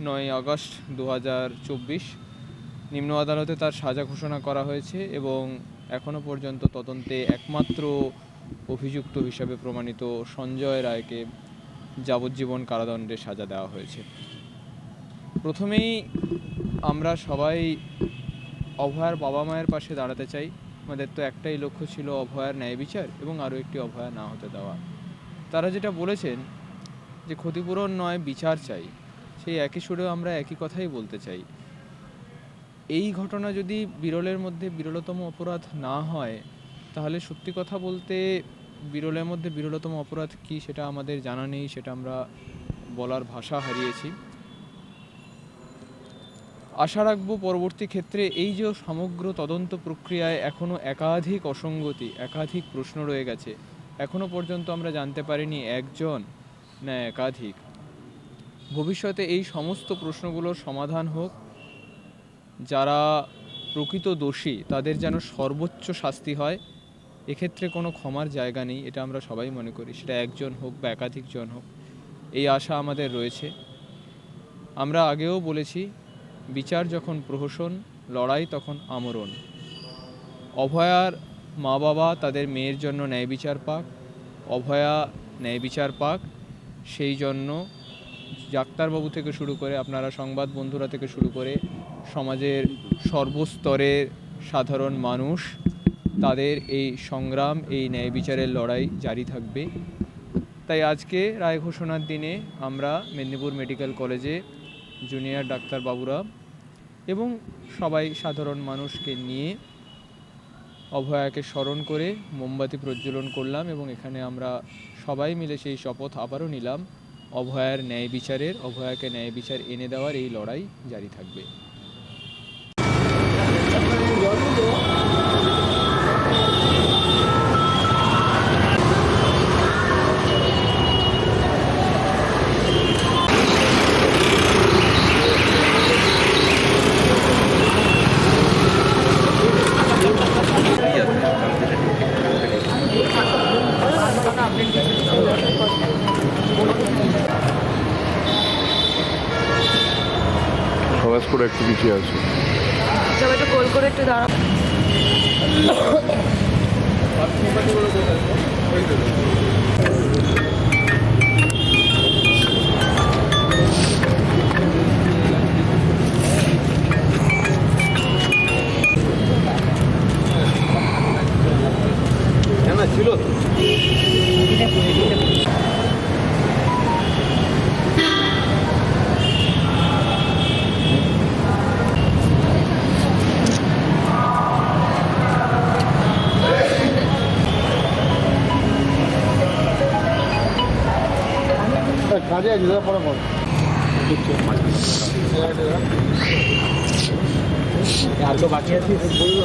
নয় আগস্ট দু হাজার চব্বিশ। নিম্ন আদালতে তার সাজা ঘোষণা করা হয়েছে এবং এখনও পর্যন্ত তদন্তে একমাত্র অভিযুক্ত হিসাবে প্রমাণিত সঞ্জয় রায়কে যাবজ্জীবন কারাদণ্ডে সাজা দেওয়া হয়েছে। প্রথমেই আমরা সবাই অভয়ার বাবা মায়ের পাশে দাঁড়াতে চাই। আমাদের তো একটাই লক্ষ্য ছিল অভয়ার ন্যায় বিচার এবং আরও একটি অভয়া না হতে দেওয়া। তারা যেটা বলেছেন যে ক্ষতিপূরণ নয়, বিচার চাই। সেই একই সুরেও আমরা একই কথাই বলতে চাই। এই ঘটনা যদি বিরলের মধ্যে বিরলতম অপরাধ না হয়, তাহলে সত্যি কথা বলতে বিরলের মধ্যে বিরলতম অপরাধ কি সেটা আমাদের জানা নেই, সেটা আমরা বলার ভাষা হারিয়েছি। আশা রাখব পরবর্তী ক্ষেত্রে এই যে সমগ্র তদন্ত প্রক্রিয়ায় এখনও একাধিক অসঙ্গতি, একাধিক প্রশ্ন রয়ে গেছে এখনও পর্যন্ত আমরা জানতে পারিনি একজন, না একাধিক। ভবিষ্যতে এই সমস্ত প্রশ্নগুলোর সমাধান হোক। যারা প্রকৃত দোষী, তাদের যেন সর্বোচ্চ শাস্তি হয়। এক্ষেত্রে কোনো ক্ষমার জায়গা নেই, এটা আমরা সবাই মনে করি। সেটা একজন হোক বা একাধিকজন হোক, এই আশা আমাদের রয়েছে। আমরা আগেও বলেছি, বিচার যখন প্রহসন, লড়াই তখন আমরণ। অভয়ার মা বাবা তাদের মেয়ের জন্য ন্যায় বিচার পাক, অভয়া ন্যায় বিচার পাক, সেই জন্য ডাক্তারবাবু থেকে শুরু করে আপনারা সংবাদ বন্ধুরা থেকে শুরু করে সমাজের সর্বস্তরের সাধারণ মানুষ, তাদের এই সংগ্রাম, এই ন্যায় বিচারের লড়াই জারি থাকবে। তাই আজকে রায় ঘোষণার দিনে আমরা মেদিনীপুর মেডিকেল কলেজে জুনিয়র ডাক্তারবাবুরা এবং সবাই সাধারণ মানুষকে নিয়ে অভয়াকে স্মরণ করে মোমবাতি প্রজ্বলন করলাম এবং এখানে আমরা সবাই মিলে সেই শপথ আবারও নিলাম। অভয়ার ন্যায় বিচারের অভয়াকে ন্যায় বিচার এনে দেওয়ার এই লড়াই জারি থাকবে। সমাজ করে একটু পিছিয়ে আছে। সবাই একটু গোল করে একটু দাঁড়াও। কাজে আছে দাদা পরে পরে আর তো বাকি আছে? বলল